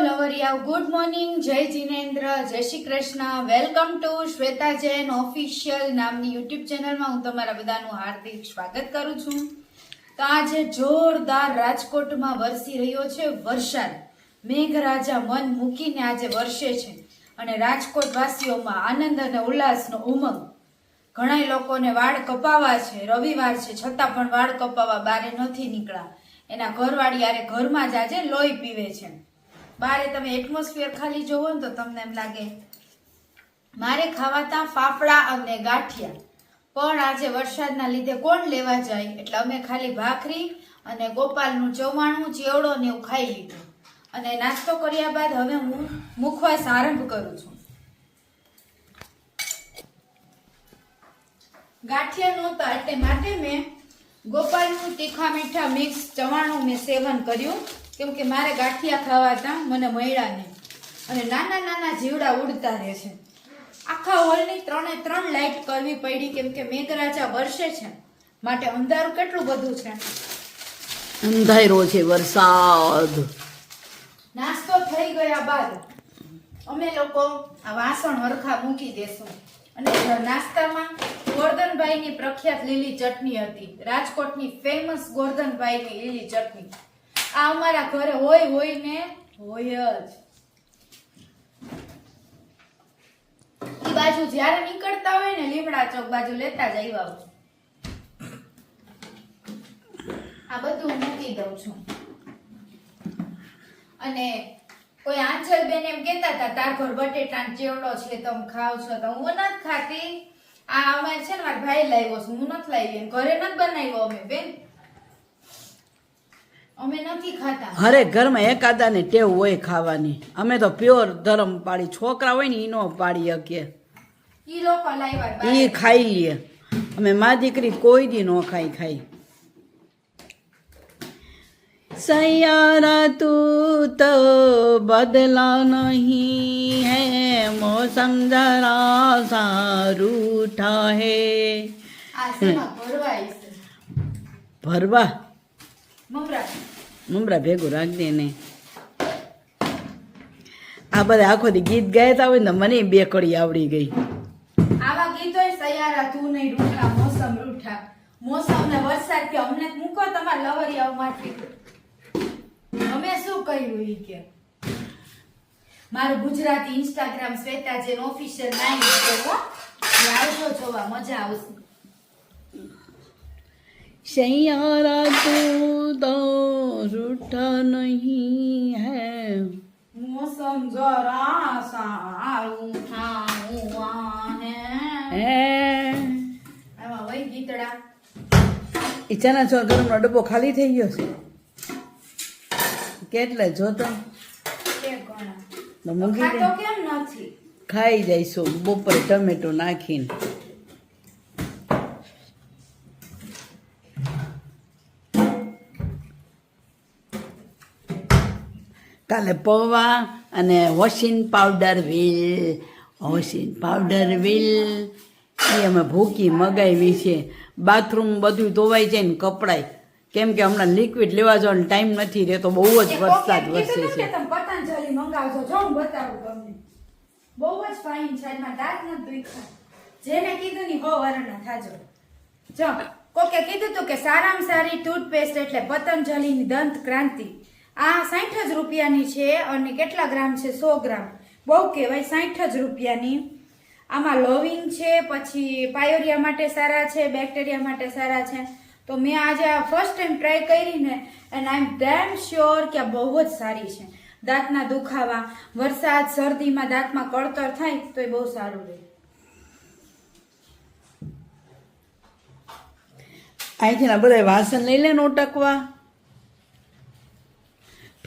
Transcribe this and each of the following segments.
લવરિયા, good morning, જય જીનેન્દ્ર, જય Shri Krishna. Welcome to Shweta Jain official નામની યુટ્યુબ ચેનલમાં હું તમારા બધાનું હાર્દિક સ્વાગત કરું છું. તો આજે જોરદાર રાજકોટમાં વરસી રહ્યો છે વરસાદ. મેઘરાજા મન મૂકીને આજે વરસે છે અને રાજકોટવાસીઓમાં આનંદ અને ઉલ્લાસનો ઉમંગ. ઘણા લોકોને વાળ કપાવા છે, રવિવાર છે, છતાં પણ વાળ કપાવા બારે નથી નીકળ્યા. એના ઘરવાળી યારે ઘરમાં જ આજે લોહી પીવે છે. બારે તમે એટમોસ્ફિયર ખાલી જોવો ને તો તમને એમ લાગે, મારે ખાવાતા ફાફડા અને ગાંઠિયા, પણ આજે વરસાદના લીધે કોણ લેવા જાય? એટલે અમે ખાલી ભાખરી અને ગોપાલનું ચવાણું ચેવડો ને એવું ખાઈ લીધું. અને નાસ્તો કર્યા બાદ હવે હું મુખવાસ આરંભ કરું છું. ગાંઠિયા નહોતા, એટલે માટે મેં ગોપાલનું તીખા મીઠા મિક્સ ચવાણું મેં સેવન કર્યું. કેમ કે મારે ગાંઠિયા ખાવા હતા મને મળ્યા નહીં. અને નાના નાના જીવડા ઉડતા રહે છે. આખા હોલની ત્રણે ત્રણ લાઈટ કરવી પડી કેમ કે મેઘરાજા વરસે છે. માટે અંધારું કેટલું બધું છે? અંધારો છે વરસાદ. નાસ્તો થઈ ગયા બાદ અમે લોકો આ વાસણ હરખા મૂકી દેશું. અને નાસ્તામાં ગોરધનભાઈની પ્રખ્યાત લીલી ચટણી હતી. રાજકોટની ફેમસ ગોરધનભાઈની લીલી ચટણી. આ અમારા ઘરે હોય હોય ને, હોય જ. ઈ બાજુ જ્યારે નીકળતા હોય ને, લીમડા ચોક બાજુ લેતા જ આવ્યા. આ બધું મૂકી દઉં છું. અને કોઈ આંચલ બેન એમ કહેતા હતા, તાર ઘર બટેટા ચેવડો છે, તમે ખાવ છો. તો હું નથી ખાતી. આ અમારે છે ને, મારા ભાઈ લાવ્યો છે, હું નથી લાવી ઘરે નથી બનાવ્યો અમે, બેન. અમે નથી ખાતા. હરેક ઘરમાં એકાદાને ટેવ હોય ખાવાની. અમે તો પ્યોર ધર્મ પાડી છોકરા હોય ને ઈ નો પાડી શકીએ. ઈ લોકો લાવ્યા ઈ ખાઈ લઈએ અમે મા દીકરી કોઈ દી નો ખાઈ ખાઈ. સૈયારા તું તો બદલા નહીં હે. મોસમ જરા સારું રૂઠા હે આ મમરા ભેગું રાખજે ને. આ બધા આખો દી ગીત ગાયતા હોય ને મને બે કડી આવડી ગઈ. આવા ગીતોય સયારા, તું નહીં રૂઠા, મોસમ રૂઠા. મોસમ ને વરસાદ કે અમને મૂકો તમારા લવરિયાઓ માટે અમે શું કર્યું ઈ કે? મારું ગુજરાતી ઇન્સ્ટાગ્રામ શ્વેતા જેન ઓફિશિયલ નામ છે હો. આવજો જોવા, મજા આવશે. રૂઠ નહીં હે મોસમ જરા સારું થાવું હે. હે આમાં વહી ગીતડા ઈચ્છાના છો ગરમનો ડબ્બો ખાલી થઈ ગયો છે? કેટલે જોતો કે તો મૂકી કેમ નથી? ખાઈ જઈશું. બપોરે ટમેટો નાખીને. કાલે પૌવા અને washing powder Wheel. Washing powder Wheel. એ અમે ભૂકી મગાવી છે. બાથરૂમ બધું ધોવાઈ જાય ને કપડાય. કેમ કે હમણાં લિક્વિડ લેવા જવાનો ટાઈમ નથી રહેતો બહુ જ વરસાદ વરસે છે. પતંજલિ મંગાવજો. જો હું બતાવું તમને. બહુ જ ફાઇન છે. એમાં દાંત નથી દુખ્યા. જેને કીધું ની હો વરના થાજો. જો કોકે કીધું તું કે સારામાં સારી ટૂથપેસ્ટ એટલે પતંજલિની દંત ક્રાંતિ. આ સાઠ જ રૂપિયાની છે અને કેટલા ગ્રામ છે? સો ગ્રામ. બહુ કહેવાય સાઠ જ રૂપિયાની. આમાં લોવિંગ છે, પછી પાયોરિયા માટે સારા છે, બેક્ટેરિયા માટે સારા છે. તો મેં આજે આ ફર્સ્ટ ટાઈમ ટ્રાય કરી ને and I am damn sure કે આ બહુ જ સારી છે. દાંતના દુખાવા, વરસાદ, શરદીમાં દાંતમાં કળતર થાય તો એ બહુ સારું રહે. અહીંથી ના બધા વાસણ લઈ લે નો ઉટકવા.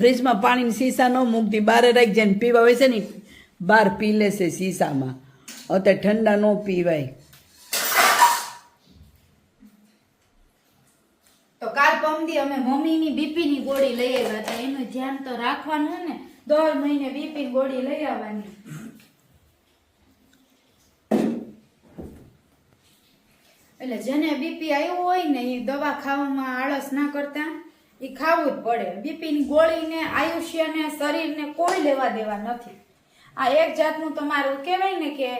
ફ્રીજમાં પાણીની સીસા ન મૂકતી બહાર રાખી જાય ને પીવા હોય છે ને બહાર પી લેશે સીસામાં. અત્યારે ઠંડા ન પીવાય. તો કાલ પમદી અમે મમ્મીની બીપીની ગોળી લઈ આવ્યા હતા. એનું ધ્યાન તો રાખવાનું ને, દર મહિને બીપી ગોળી લઈ આવવાની. એટલે જેને બીપી આવ્યું હોય ને એ દવા ખાવામાં આળસ ના કરતા. એ ખાવું જ પડે. બીપીની ગોળીને આયુષ્યને શરીરને કોઈ લેવા દેવા નથી. આ એક જાતનું તમારું કહેવાય ને કે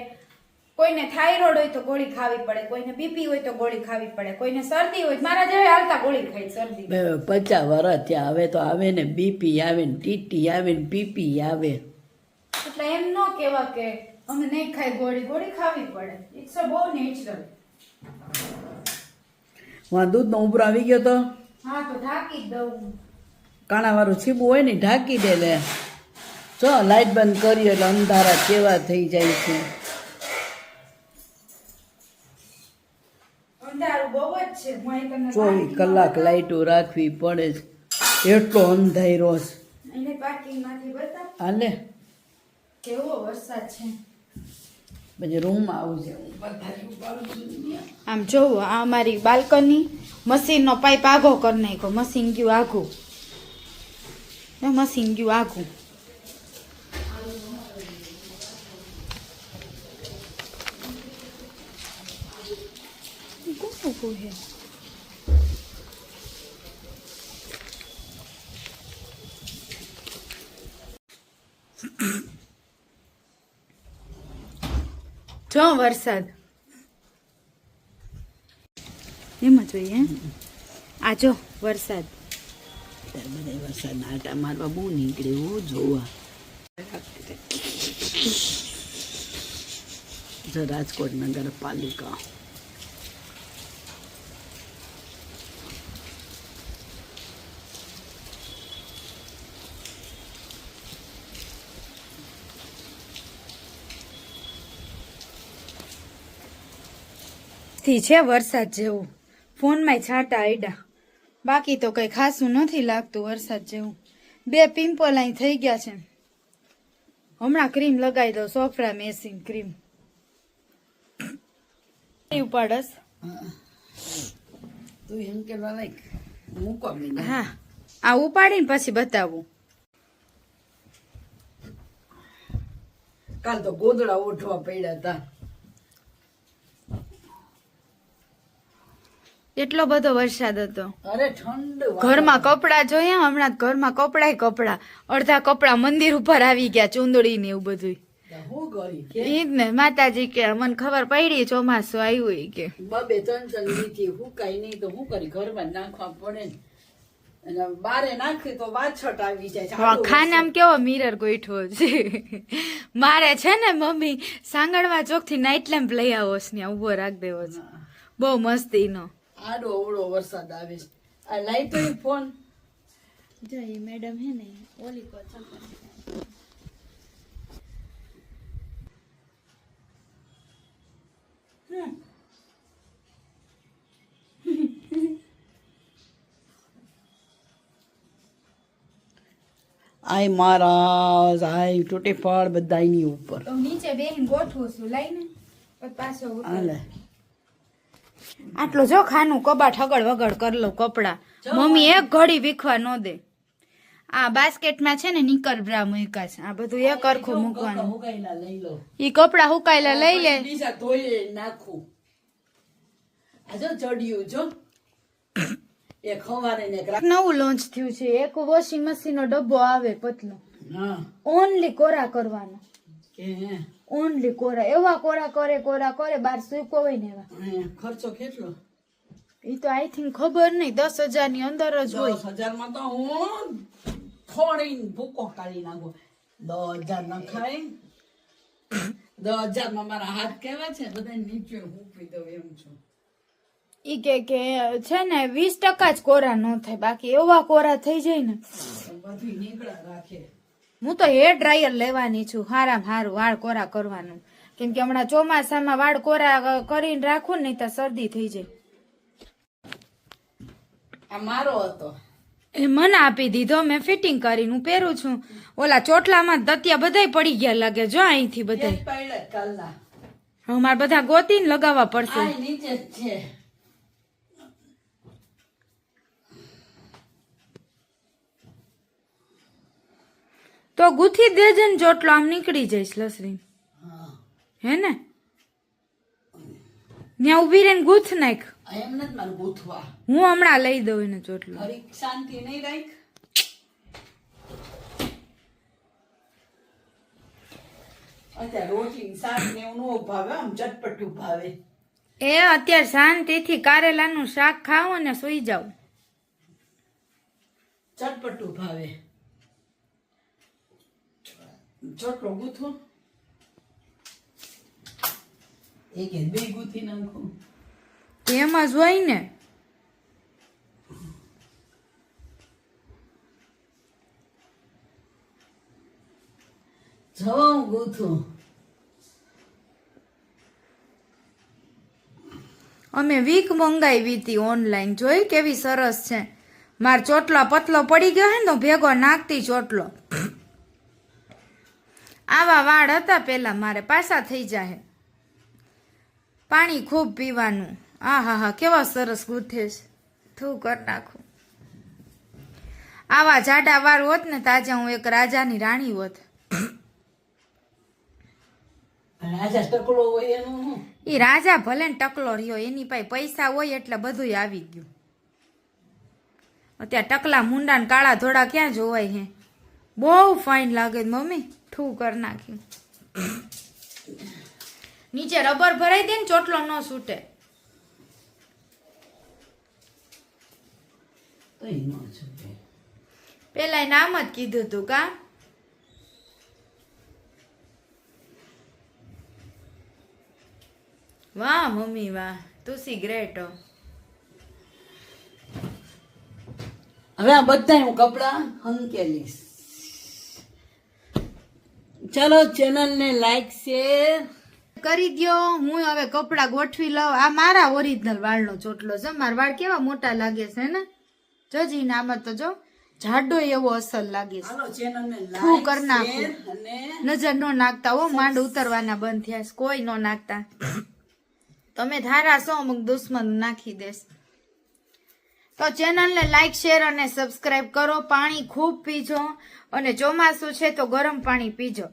કોઈને થાઇરોઇડ હોય તો ગોળી ખાવી પડે કોઈને બીપી હોય તો ગોળી ખાવી પડે કોઈને શરદી હોય મારા જેવી હાલતા ગોળી ખાઈ શરદી. પચાસ વર્ષ ત્યાં આવે તો આવે ને બીપી આવે ને ટીટી આવે ને પીપી આવે. એટલે એમ ન કહેવા કે અમે નહીં ખાઈ ગોળી ગોળી ખાવી પડે. ઇટ્સ અ બહુ નેચરલ. વાં દૂધનો ઉભરો આવી ગયો તો? હા તો ઢાંકી દઉં. કાણાવાળું છીબું હોય ને ઢાંકી દે લે. જો લાઈટ બંધ કરી એટલે અંધારા કેવા થઈ જાય છે. અંધારું બહુ જ છે હું અહીં તમને ચોવીસ કલાક લાઈટો રાખવી પડે છે. એટલો અંધારો છે. હાલે કેવો વરસાદ છે. પછી રૂમમાં આવું છે. આમ જોવો આ અમારી બાલ્કની મશીનનો પાઇપ આઘો કરી નાખ્યો મશીન ગયું આઘું મશીન ગયું આઘું? જો વરસાદ એમ જોઈએ. આ જો વરસાદ. ત્યારે બધા વરસાદના આટા મારવા બહુ નીકળે હો જોવા. જો રાજકોટ નગરપાલિકા. થી છે વરસાદ જેવું. ફોનમાં છાંટા આડ્યા બાકી તો કંઈ ખાસું નથી લાગતું વરસાદ જેવું. બે પિમ્પલ અહીં થઈ ગયા છે. હમણાં ક્રીમ લગાવી દો સોફરા મેસિંગ ક્રીમ. ઉપાડસ. તું એમ કે મૂકવા હા. આ ઉપાડીને પછી બતાવું. કાલ તો ગોદડા ઓઠવા પડ્યા હતા. એટલો બધો વરસાદ હતો. અરે ઠંડ ઘરમાં કપડા જોયા હમણાં ઘરમાં કપડાય કપડા. અડધા કપડા મંદિર ઉપર આવી ગયા ચુંદડી ને એવું બધું જ ને માતાજી કે મને ખબર પડી ચોમાસું આવ્યું કે. બબે ત્રણ ત્રણ હું કઈ નહીં તો હું કરી? ઘરમાં નાખવા પડે ને. બારે નાખી તો વાછટ આવી જાય. ખાનામ કેવો મિરર ગોઠવો છે. મારે છે ને મમ્મી સાંગણવા ચોકથી નાઇટ લેમ્પ લઈ આવો છે ને ઊભો રાખ દેવો છે. બહુ મસ્તીનો. આડો અવળો વરસાદ આવે. છે આ લાઈટ ફોન જો એ મેડમ હે ને ઓલી કો આય મહારાજ આય તૂટી ફળ બધા એની ઉપર. તો નીચે બેહીને ગોઠવું છું લઈને. પછી પાછો ઉપર. હાલે. આટલો જો ખાનું કબાટ હગડ વગડ કરી લો કપડા. મમ્મી એક ઘડી વીખવા ન દે. આ બાસ્કેટમાં છે ને નિકર બ્રા મૂકા છે. આ બધું એક અરખું મૂકવાનું. ઈ કપડા હુકાયેલા લઈ લે. નાખું. જો ચડ્યું જો. નવું લોન્ચ થયું છે. એક વોશિંગ મશીન નો ડબ્બો આવે પતલો. ઓનલી કોરા કરવાનો. ઓનલી કોરા એવા કોરા કરે કોરા કરે બાર સૂકો હોય ને એવા. ખર્ચો કેટલો? એ તો આઈ થિંક ખબર નહીં દસ હજારની અંદર જ હોય. દસ હજારમાં તો હું થોડી ભૂકો કાઢી નાખો. દસ હજાર ના ખાય. દસ હજારમાં મારા હાથ કેવા છે? બધા નીચે મૂકી દઉં એમ છું. ઈ કે કે છે ને વીસ ટકા જ કોરા ન થાય. બાકી એવા કોરા થઈ જાય ને. બધું નીકળ્યા રાખે. હું તો હેર ડ્રાયર લેવાની છું હારામ હારું વાળ કોરા કરવાનું. કેમ કે હમણાં ચોમાસામાં વાળ કોરા કરીને રાખું ને નહીં તો શરદી થઈ જાય. આ મારો હતો. એ મને આપી દીધો મેં ફિટિંગ કરીને હું પહેરું છું. ઓલા ચોટલામાં દતિયા બધાય પડી ગયા લાગે જો અહીંથી બધા એક પાડ્યા કાલના. હવે મારે બધા ગોતીને લગાવવા પડશે. નીચે જ છે. તો ગુથી દેજે ને ચોટલો આમ નીકળી જઈશ લસરી હે. ને? ત્યાં ઊભી રહીને ગૂંથ નાખ. એમ નથી મારું ગૂંથવા. હું હમણાં લઈ દઉં એને ચોટલો. શાંતિ નહીં રાખ. અત્યારે રોટલી શાક ને એવું ભાવે આમ ચટપટું ભાવે એ અત્યારે શાંતિથી કારેલાનું શાક ખાવ અને સુઈ જાઓ. ચટપટું ભાવે ચોટલો ગૂંથો એક બે ગૂંથી નાખો. એમાં જ હોય ને. જવા અમે વીક મંગાવી હતી ઓનલાઈન. જોઈ કેવી સરસ છે. માર ચોટલો પતલો પડી ગયો હે ને ભેગો નાખતી ચોટલો. આવા વાળ હતા પહેલાં મારે પાછા થઈ જાય પાણી ખૂબ પીવાનું. આ હા હા કેવા સરસ ગૂંથે છે. થું કર નાખું. આવા જાડા વાળ હોત ને તાજા હું એક રાજાની રાણી હોત? એ રાજા ભલે ને ટકલો રહ્યો એની પાસે પૈસા હોય એટલે બધુંય આવી ગયું. અત્યારે ટકલા મુંડા ને કાળા ધોળા ક્યાં જોવાય હે? બહુ ફાઇન લાગે મમ્મી. ઠું કરી નાખ્યું નીચે રબર ભરાઈ દે ને ચોટલો ન છૂટે. પેલા નામ જ કીધું તું કા? વાહ મમ્મી વાહ. તું સી ગ્રેટ હવે આ બધા હું કપડા હંકેલીશ. ચલો ચેનલ ને લાઈક શેર કરી દ્યો. હું હવે કપડા ગોઠવી લઉં. આ મારા ઓરિજિનલ વાળનો ચોટલો છે. મારા વાળ કેવા મોટા લાગે છે ને? જોજી ને આમાં તો જો જાડો એવો અસર લાગે છે. હું લાઈક નાખું. નજર નો નાખતા હો માંડ ઉતરવાના બંધ થયા કોઈ નો નાખતા. તમે ધારા સો અમુક દુશ્મન નાખી દેશ. તો ચેનલને લાઇક શેર અને સબસ્ક્રાઇબ કરો. પાણી ખૂબ પીજો અને ચોમાસું છે તો ગરમ પાણી પીજો.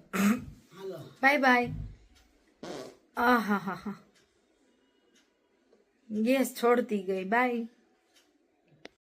Bye bye. આ હા હા હા ગેસ છોડતી ગઈ. બાય.